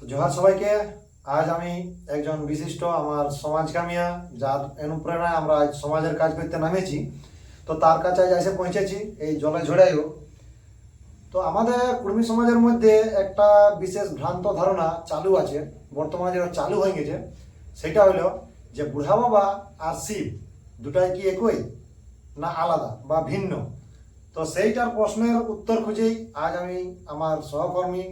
তো জোহার সবাইকে, আজ আমি একজন বিশিষ্ট আমার সমাজকামিয়া যার অনুপ্রেরণায় আমরা আজ সমাজের কাজ করতে নামেছি। তো তার কাছে আজ এসে পৌঁছেছি, এই জলে ঝড়াইও তো আমাদের কুর্মী সমাজের মধ্যে একটা বিশেষ ভ্রান্ত ধারণা চালু আছে, বর্তমানে যেটা চালু হয়ে গেছে, সেটা হলো যে বুড়া বাবা আর শিব দুটাই কি একই না আলাদা বা ভিন্ন? তো সেইটার প্রশ্নের উত্তর খুঁজেই আজ আমি আমার সহকর্মী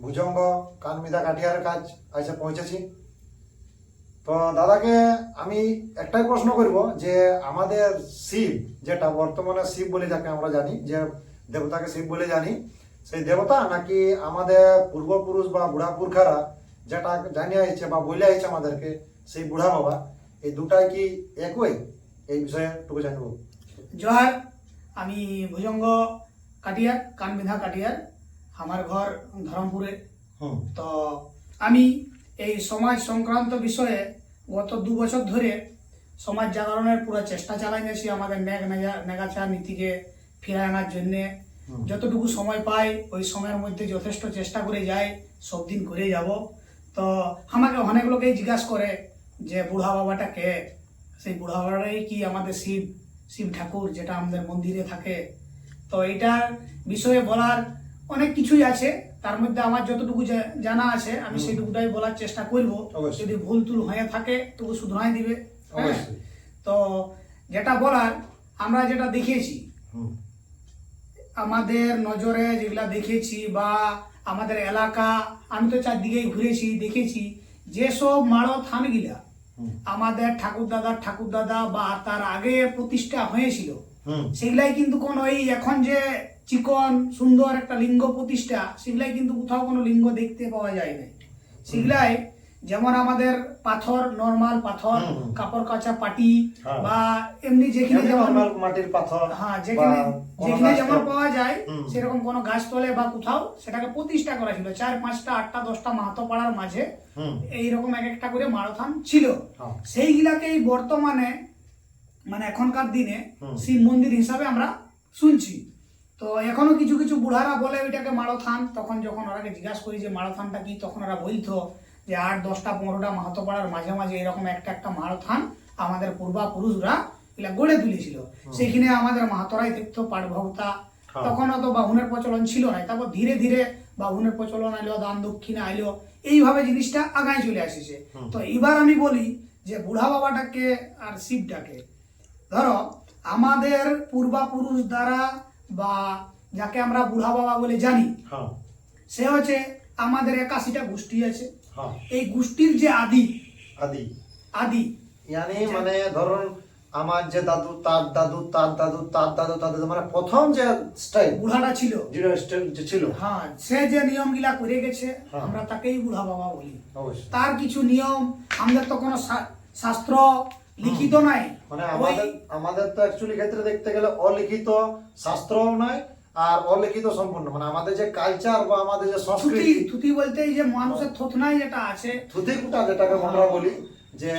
ভুজঙ্গ কানমিদা কাঠিয়ার কাজ এসে পৌঁছেছি। তো দাদাকে আমি একটাই প্রশ্ন করব যে আমাদের শিব, যেটা বর্তমানে শিব বলে যাকে আমরা জানি, যে দেবতাকে শিব বলে জানি, সেই দেবতা নাকি আমাদের পূর্বপুরুষ বা বুড়া পুরখারা যেটা জানিয়ে আইছে বা বলে আইছে আমাদেরকে, সেই বুড়া বাবা, এই দুটাই কি একই? এই বিষয়ে টুকু জানব। জোহার আমি ভুজঙ্গ কাটিয়ার কানবিধা কাটিয়ার আমার ঘর ধরমপুরে। তো আমি এই সমাজ সংক্রান্ত বিষয়ে গত দু বছর ধরে সমাজ জাগরণের পুরো চেষ্টা চালাই গেছি আমাদের ন্যাক নেগাচা নীতিকে ফিরে আনার জন্যে। যতটুকু সময় পাই ওই সময়ের মধ্যে যথেষ্ট চেষ্টা করে যাই সব দিন করে যাব। তো আমাকে অনেক লোকেই জিজ্ঞাসা করে যে বুড়া বাবাটা কে? সেই বুড়া বাবাটাই কি আমাদের শিব? শিব ঠাকুর যেটা আমাদের মন্দিরে থাকে। তো এটার বিষয়ে বলার অনেক কিছুই আছে তার মধ্যে আমার যতটুকু জানা আছে আমি। সেইটুকুটাই বলার চেষ্টা করব। যদি ভুল তুল হয়ে থাকে তবু শুধরাই দিবে হ্যাঁ? তো যেটা বলার আমরা যেটা দেখেছি আমাদের নজরে যেগুলা দেখেছি বা আমাদের এলাকা আমি তো চারদিকেই ঘুরেছি দেখেছি যেসব মাড়ো থানগিলা আমাদের ঠাকুর দাদা ঠাকুর দাদা বা তার আগে প্রতিষ্ঠা হয়েছিল সেগুলাই কিন্তু কোন ওই এখন যে চিকন সুন্দর একটা লিঙ্গ প্রতিষ্ঠা সেগুলাই কিন্তু কোথাও কোনো লিঙ্গ দেখতে পাওয়া যায় না। সেগুলাই যেমন আমাদের পাথর নর্মাল পাথর। কাপড় কাচা পাটি হ্যাঁ। বা এমনি যেখানে যেমন মাটির পাথর হ্যাঁ যেখানে যেখানে যেমন পাওয়া যায় সেরকম কোনো গাছ তলে বা কোথাও সেটাকে প্রতিষ্ঠা করা ছিল। চার পাঁচটা আটটা দশটা মাহাতো পাড়ার মাঝে এইরকম এক একটা করে মারাথন ছিল। হ্যাঁ। সেইগুলাকেই বর্তমানে মানে এখনকার দিনে শিব মন্দির হিসাবে আমরা শুনছি। তো এখনও কিছু কিছু বুড়ারা বলে ওইটাকে মারোথান। তখন যখন ওরাকে জিজ্ঞাসা করি যে মারোথানটা কি তখন ওরা বলতো যে আট দশটা পনেরোটা মাহাতো পাড়ার মাঝে মাঝে এরকম একটা একটা মারোথান আমাদের পূর্বাপুরুষরা এগুলা গড়ে তুলেছিল। সেখানে আমাদের মাহাতরাই দেখতো পাট ভক্তা হ্যাঁ। তখন অত বাহুনের প্রচলন ছিল না। তারপর ধীরে ধীরে বাহুনের প্রচলন আইলো দান দক্ষিণে আইলো এইভাবে জিনিসটা আগায় চলে আসছে। তো এবার আমি বলি যে বুড়া বাবাটাকে আর শিবটাকে। ধরো আমাদের পূর্বাপুরুষ দ্বারা বা যাকে আমরা বুড়া বাবা বলে জানি হ্যাঁ। সে হচ্ছে আমাদের একাশিটা গোষ্ঠী আছে। হ্যাঁ। এই গোষ্ঠীর যে আদি আদি। আদি। ইয়ানি মানে ধরুন আমার যে দাদু তার দাদু তার দাদু তার দাদু তার দাদু মানে প্রথম যে স্টাইল বুড়াটা ছিল। যে ছিল। হ্যাঁ সে যে নিয়ম গিলা করে গেছে হ্যাঁ। আমরা তাকেই বুড়া বাবা বলি। তার কিছু নিয়ম আমাদের তো কোনো শাস্ত্র লিখিত নাই। মানে আমাদের আমাদের তো অ্যাকচুয়ালি ক্ষেত্রে দেখতে গেলে অলিখিত শাস্ত্রও নয় আর অলিখিত সম্পূর্ণ। মানে আমাদের যে কালচার বা আমাদের যে সংস্কৃতি থুতি বলতে এই যে মানুষের থুতনাই যেটা আছে থুতি কুটা যেটাকে আমরা বলি যে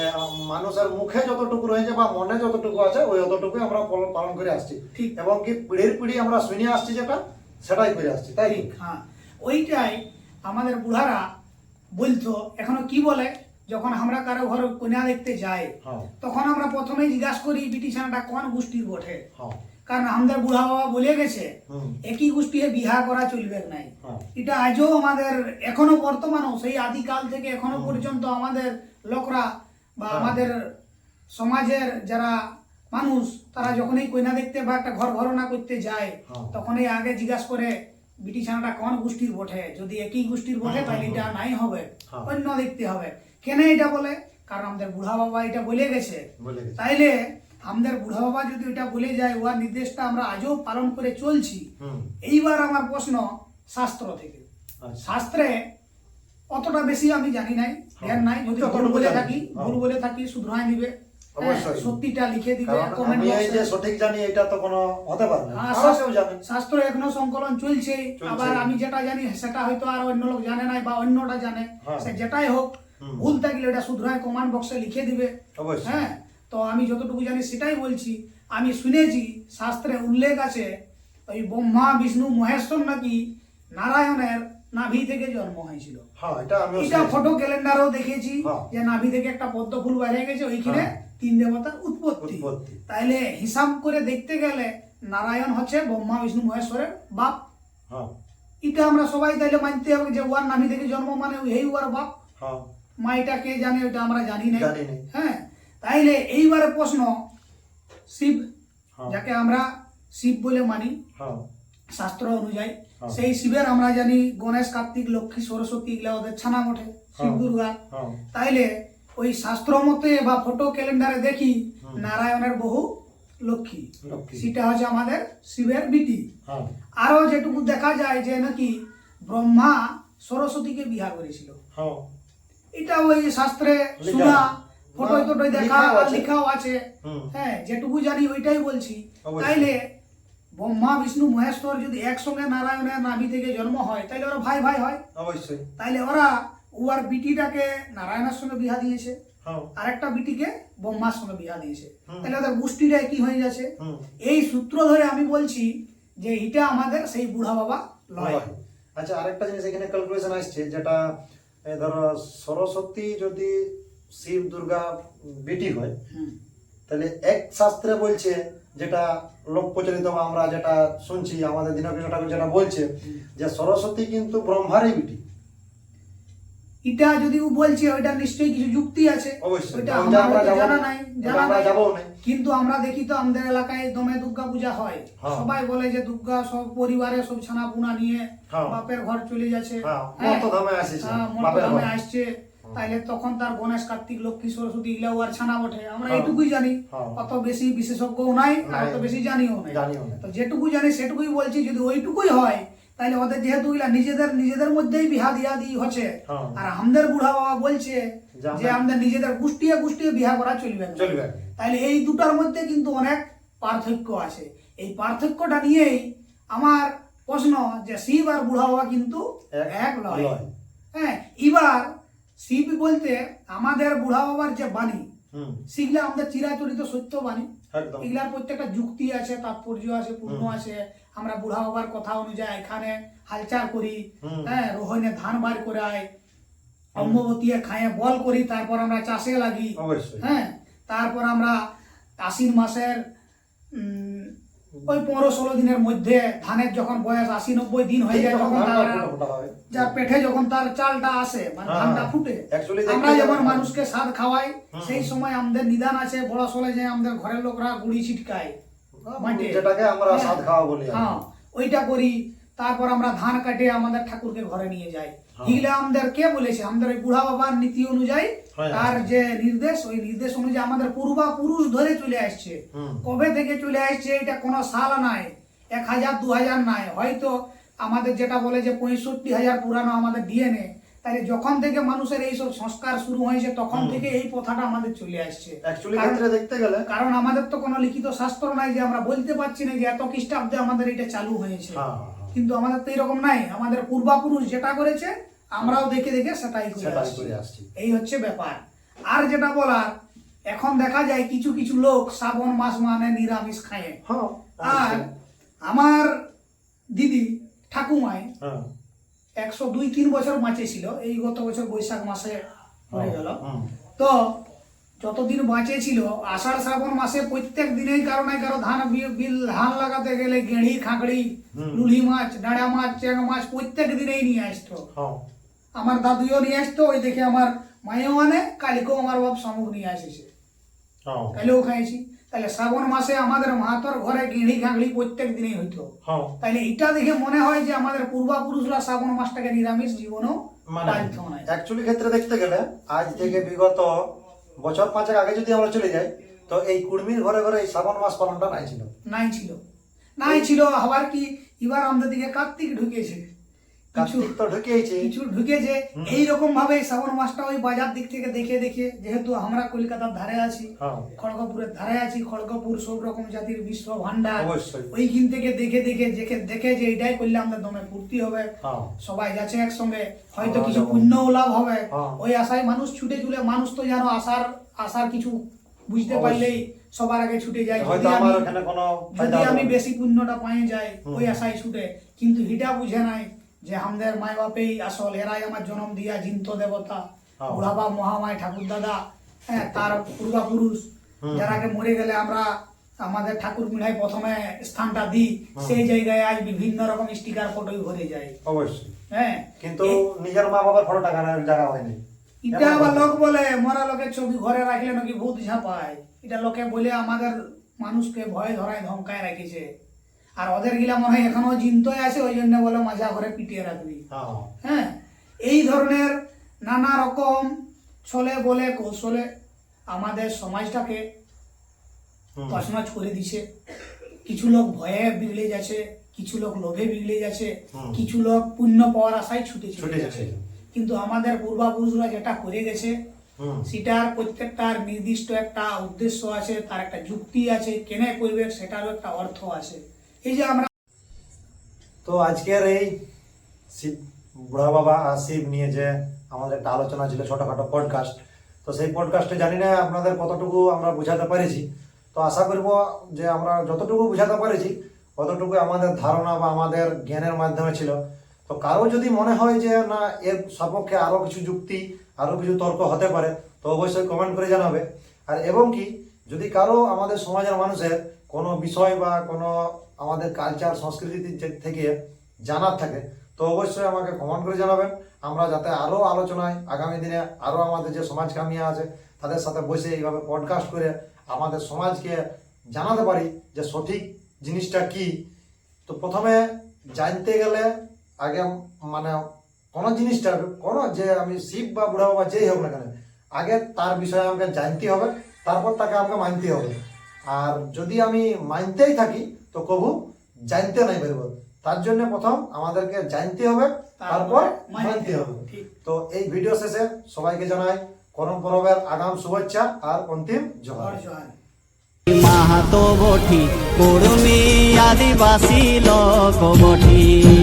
মানুষের মুখে যতটুকু রয়েছে বা মনে যতটুকু আছে ওই অতটুকু আমরা পালন- করে আসছি। ঠিক। এবং কি পিঢ়ির পিঢ়ি আমরা শুনে আসছি যেটা সেটাই করে আসছি তাই? হ্যাঁ। ওইটাই আমাদের বুড়ারা বলতো এখনও কি বলে? যখন আমরা কারও ঘরে কন্যা দেখতে যাই হ্যাঁ। তখন আমরা প্রথমেই জিজ্ঞাসা করি বিটিছানাটা কোন গোষ্ঠীর বটে? হ্যাঁ। কারণ আমাদের বুড়া বাবা বলে গেছে একই গোষ্ঠীতে বিহা করা চলবে নাই হ্যাঁ। এটা আজও আমাদের এখনও বর্তমানও সেই আদিকাল থেকে এখনও পর্যন্ত আমাদের লোকরা বা। আমাদের সমাজের যারা মানুষ তারা যখনই কইনা দেখতে বা একটা ঘর ঘরনা করতে যায় হ্যাঁ। তখনই আগে জিজ্ঞাসা করে বিটিছানাটা কোন গোষ্ঠীর বটে যদি একই গোষ্ঠীর বটে তাহলে এটা নাই হবে হ্যাঁ। অন্য দেখতে হবে। কেন এটা বলে? কারণ আমাদের বুড়া বাবা এটা বলে গেছে। তাইলে আমাদের বুড়া বাবা যদি এটা বলে যায় ওয়ার নির্দেশটা আমরা আজও পালন করে চলছি। এইবার আমার প্রশ্ন শাস্ত্র থেকে। আচ্ছা। শাস্ত্রে অতটা বেশি আমি জানি নাই জ্ঞান নাই। যদি ভুল বলে থাকি হ্যাঁ। ভুল বলে থাকি শুধরাই হ্যাঁ, অবশ্যই। সত্যিটা লিখে দিবে কমেন্ট আমি বক্সে সঠিক জানি এটা তো কোনো হতে পারে না। হ্যাঁ, আরও কেউ জানে। শাস্ত্র এখনও সংকলন চলছে। চলছে। আবার আমি যেটা জানি সেটা হয়তো আর অন্য লোক জানে নাই বা অন্যটা জানে। হ্যাঁ। সে যেটাই হোক ভুল থাকলে এটা শুধরাই কমান্ড বক্সে লিখে দিবে। হ্যাঁ তো আমি যতটুকু জানি সেটাই বলছি। আমি শুনেছি শাস্ত্রে উল্লেখ আছে ওই ব্রহ্মা বিষ্ণু মহেশ্বর নাকি নারায়ণের নাভি থেকে জন্ম হয়েছিল। হ্যাঁ এটা ফটো ক্যালেন্ডারও দেখেছি। যে নাভি থেকে একটা পদ্ম ফুল বাইরে গেছে ওইখানে। তিন দেবতার উৎপত্তি। তাইলে হিসাব করে দেখতে গেলে নারায়ণ হচ্ছে ব্রহ্মা বিষ্ণু মহেশ্বরের বাপ। হ্যাঁ। এটা আমরা সবাই তাইলে মানতে হবে যে ওয়ার নাভি থেকে জন্ম মানে এই ওয়ার বাপ। হ্যাঁ। মা এটা কে জানে ওটা আমরা জানি না হ্যাঁ। তাইলে এইবারে প্রশ্ন শিব হ্যাঁ। যাকে আমরা শিব বলে মানি শাস্ত্র অনুযায়ী। সেই শিবের আমরা জানি গণেশ কার্তিক লক্ষ্মী সরস্বতী এগুলা ওদের ছানা মঠে শিব। দুর্গা। তাইলে ওই শাস্ত্র মতে বা ফটো ক্যালেন্ডারে দেখি নারায়ণের বহু লক্ষ্মী। সেটা হচ্ছে আমাদের শিবের বিটি। হ্যাঁ। আরও যেটুকু দেখা যায় যে নাকি ব্রহ্মা সরস্বতীকে বিবাহ করেছিল। হ্যাঁ। এটা ওই শাস্ত্রে শোনা আছে। ফটোয় দেখা লেখাও আছে। হ্যাঁ যেটুকু জানি ওইটাই বলছি। তাইলে ব্রহ্মা বিষ্ণু মহেশ্বর যদি একসঙ্গে নারায়ণের নাভি থেকে জন্ম হয় তাইলে ওরা ভাই ভাই হয়। অবশ্যই। তাইলে ওরা ওর বিটিটাকে নারায়ণের সঙ্গে বিয়া দিয়েছে। হ্যাঁ। আর একটা বিটিকে ব্রহ্মার সঙ্গে বিয়া দিয়েছে। হুম। তাহলে ওদের গোষ্ঠীটা কি হয়ে যাচ্ছে হুম এই সূত্র ধরে আমি বলছি যে এটা আমাদের সেই বুড়া বাবা লয়। আচ্ছা আরেকটা জিনিস এখানে ক্যালকুলেশন আসছে যেটা ধরো সরস্বতী যদি শিব দুর্গা বেটি হয়। তাহলে এক শাস্ত্রে বলছে যেটা লোক প্রচলিত আমরা যেটা শুনছি আমাদের দীনকৃষ্ণ ঠাকুর যেটা বলছে যে সরস্বতী কিন্তু ব্রহ্মারই বেটি। এটা যদি ও বলছে ওইটা নিশ্চয়ই কিছু যুক্তি আছে। ওইটা আমার জানা নাই জানা নাই। কিন্তু আমরা দেখি তো আমাদের এলাকায় দমে দুর্গা পূজা হয়। হ্যাঁ। সবাই বলে যে দুর্গা সব পরিবারে সব ছানা পুনা নিয়ে হ্যাঁ। বাপের ঘর চলে যাচ্ছে। হ্যাঁ, আসিছে, তাইলে তখন তার গণেশ কার্তিক লক্ষ্মী সরস্বতী এগুলাও আর ছানা বটে। আমরা। এইটুকুই জানি। অত বেশি বিশেষজ্ঞও নাই আর অত বেশি জানিও নাই। তো যেটুকু জানি সেটুকুই বলছি যদি ওইটুকুই হয় তাহলে ওদের যেহেতু নিজেদের নিজেদের মধ্যেই বিহা দিয়া দি হচ্ছে। হ্যাঁ। আর আমাদের বুড়া বাবা বলছে যে আমাদের নিজেদের গুষ্টিয়ে গুষ্টিয়ে বিহা করা চলবে চলবে। তাহলে এই দুটার মধ্যে কিন্তু অনেক পার্থক্য আছে। এই পার্থক্যটা নিয়েই আমার প্রশ্ন যে শিব আর বুড়া বাবা কিন্তু এক লয়। হ্যাঁ এবার শিব বলতে আমাদের বুড়া বাবার যে বাণী সেগুলা আমাদের চিরাচরিত সত্য বাণী। এগুলার প্রত্যেকটা যুক্তি আছে তাৎপর্য আছে পূর্ণ আছে। আমরা বুড়া বাবার কথা অনুযায়ী এখানে হালচাল করি হ্যাঁ রোহনে ধান বার করাই অম্ববতী খায়ে বল করি তারপর আমরা চাষে লাগি হ্যাঁ তারপর আমরা আশ্বিন মাসের ওই পনেরো ষোলো দিনের মধ্যে ধানের যখন বয়স আশি নব্বই দিন হয়ে যায় হয়। যার পেটে যখন তার চালটা আসে মানে হ্যাঁ, ধানটা। ফুটে আমরা যেমন মানুষকে স্বাদ খাওয়াই সেই সময় আমাদের নিদান আছে বড় সলে যে আমাদের ঘরের লোকরা গুড়ি ছিটকায়। যেটাকে আমরা হ্যাঁ। সাদ খাওয়া বলি হ্যাঁ ওইটা করি তারপর আমরা ধান কাটে আমাদের ঠাকুরকে ঘরে নিয়ে যাই। হ্যাঁ। আমাদের কে বলেছে? আমাদের ওই বুড়া বাবার নীতি অনুযায়ী হ্যাঁ, তার যে নির্দেশ ওই নির্দেশ অনুযায়ী আমাদের পূর্বা পুরুষ ধরে চলে আসছে। কবে থেকে চলে আসছে এটা কোনো সাল নাই। এক হাজার দু হাজার নাই। হয়তো আমাদের যেটা বলে যে পঁয়ষট্টি হাজার পুরানো আমাদের ডিএনএ তাহলে যখন থেকে মানুষের এইসব সংস্কার শুরু হয়েছে তখন থেকে এই প্রথাটা আমাদের চলে আসছে। ক্ষেত্রে দেখতে গেলে কারণ আমাদের তো কোনো লিখিত শাস্ত্র নাই যে আমরা বলতে পারছি না যে এত খ্রিস্টাব্দে আমাদের এটা চালু হয়েছে। হ্যাঁ, হ্যাঁ, হ্যাঁ। কিন্তু আমাদের তো এরকম নাই। আমাদের পূর্বাপুরুষ যেটা করেছে আমরাও দেখে দেখে সেটাই করে আসছি। এই হচ্ছে ব্যাপার। আর যেটা বলার এখন দেখা যায় কিছু কিছু লোক শ্রাবণ মাস মানে নিরামিষ খায়। আর আমার দিদি ঠাকুমায় একশো দুই তিন বছর বাঁচে ছিল এই গত বছর বৈশাখ মাসে মরে গেল। তো যতদিন বাঁচে ছিল আষাঢ় শ্রাবণ মাসে প্রত্যেক দিনেই কারও না কারও ধান বিল ধান লাগাতে গেলে গেঁড়ি খাঁকড়ি। লুলি মাছ ডাঁড়া মাছ চেং মাছ প্রত্যেক দিনেই নিয়ে আসতো। হ্যাঁ আমার দাদুও নিয়ে আসতো ওই দেখে আমার মায়েও আনে কালিকেও আমার বাপ শামুক নিয়ে আসেছে হ্যাঁ কালেও খাইছি। তাহলে শ্রাবণ মাসে আমাদের মাহাতর ঘরে গেঁড়ি খাঁকড়ি প্রত্যেক দিনেই হইতো। হ্যাঁ। তাহলে এটা দেখে মনে হয় যে আমাদের পূর্বাপুরুষরা শ্রাবণ মাসটাকে নিরামিষ জীবনও মানে অ্যাকচুয়ালি ক্ষেত্রে দেখতে গেলে আজ থেকে বিগত বছর পাঁচেক আগে যদি আমরা চলে যাই তো এই কুর্মির ঘরে ঘরে এই শ্রাবণ মাস পালনটা নাই ছিল। নাই ছিল। নাই ছিল আবার কি? এবার আমাদের দিকে কার্তিক ঢুকেছে। কিছু কার্তিক তো ঢুকেইছে। কিছু ঢুকেছে। এইরকম ভাবে শ্রাবণ মাসটা ওই বাজার দিক থেকে দেখে দেখে যেহেতু আমরা কলকাতার ধারে আছি হ্যাঁ। খড়গপুরের ধারে আছি খড়গপুর সব রকম জাতির বিশ্ব ভান্ডার ওইখান থেকে দেখে দেখে দেখে দেখে যে এটাই করলে আমাদের দমে ফুর্তি হবে। হ্যাঁ। সবাই যাচ্ছে একসঙ্গে হয়তো হ্যাঁ, কিছু পুণ্যও লাভ হবে। হ্যাঁ। ওই আশায় মানুষ ছুটে চলে মানুষ তো জানো আশার আশার কিছু বুঝতে পারলেই সবার আগে ছুটে যায়। যদি আমি। বেশি পুণ্যটা পাই যাই ওই আশায় ছুটে। কিন্তু হিটা বুঝে নাই। যে আমাদের মায় বাপেই আসল এরাই আমার জন্ম দিয়া জিন্ত দেবতা। হ্যাঁ। বুড়াবা মহামায় ঠাকুর দাদা হ্যাঁ তার পূর্বাপুরুষ। যারাকে মরে গেলে আমরা আমাদের ঠাকুর মিঠাই প্রথমে স্থানটা দিই সেই জায়গায় আজ বিভিন্ন রকম স্টিকার ফটোই ভরে যায়। অবশ্যই। হ্যাঁ। কিন্তু নিজের মা বাবার ফটো টাকা জায়গা হয়নি। এটা আবার লোক বলে মরা লোকের ছবি ঘরে রাখলে নাকি ভূত ঝাঁপায়। এটা লোকে বলে আমাদের মানুষকে ভয় ধরায় ধমকায় রেখেছে। আর ওদের গিলা মনে হয় এখনও জিন্তই আছে ওই জন্য বলে মাজা ঘরে পিটিয়ে রাখবি। হ্যাঁ? এই ধরনের নানা রকম ছলে বলে কৌশলে আমাদের সমাজটাকে। তছনছ করে দিছে। কিছু লোক ভয়ে বিগড়ে যাচ্ছে কিছু লোক লোভে বিগড়ে যাচ্ছে কিছু লোক পুণ্য পাওয়ার আশায় ছুটে ছুটে। যাচ্ছে। কিন্তু আমাদের পূর্বাপুরুষরা যেটা করে গেছে সেটার প্রত্যেকটার নির্দিষ্ট একটা উদ্দেশ্য আছে তার একটা যুক্তি আছে কেনে করবে সেটারও একটা অর্থ আছে। এই যে আমরা তো আজকের এই শিব বুড়া বাবা আর শিব নিয়ে যে আমাদের একটা আলোচনা ছিল ছোটখাটো পডকাস্ট তো সেই পডকাস্টে জানি না আপনাদের কতটুকু আমরা বুঝাতে পেরেছি। তো আশা করব যে আমরা যতটুকু বুঝাতে পেরেছি ততটুকু আমাদের ধারণা বা আমাদের জ্ঞানের মাধ্যমে ছিল। তো কারও যদি মনে হয় যে না, এর সপক্ষে আরও কিছু যুক্তি আরও কিছু তর্ক হতে পারে, তো অবশ্যই কমেন্ট করে জানাবে। আর এবং কি, যদি কারও আমাদের সমাজের মানুষের কোনো বিষয় বা কোনো আমাদের কালচার সংস্কৃতি থেকে জানার থাকে, তো অবশ্যই আমাকে কমেন্ট করে জানাবেন। আমরা যাতে আরও আলোচনায় আগামী দিনে আরও আমাদের যে সমাজ কামিয়া আছে, তাদের সাথে বসে এইভাবে পডকাস্ট করে আমাদের সমাজকে জানাতে পারি যে সঠিক জিনিসটা কি। তো প্রথমে জানতে গেলে আগে মানে কোনো জিনিসটা, কোনো যে আমি শিব বা বুড়া বাবা যেই হোক না কেন, আগে তার বিষয়ে আমাকে জানতে হবে, তারপর তাকে আমাকে মানতে হবে। আর যদি আমি মানতেই থাকি তো কবু জানতে নাই পারব। তার জন্য প্রথম আমাদেরকে জানতে হবে তারপর মানতে হবে। তো এই ভিডিও শেষে সবাইকে জানাই করম পরবের আগাম শুভেচ্ছা আর অন্তিম জোহার। মাহাতো বঠি কুড়মি আদিবাসী লোক বঠি।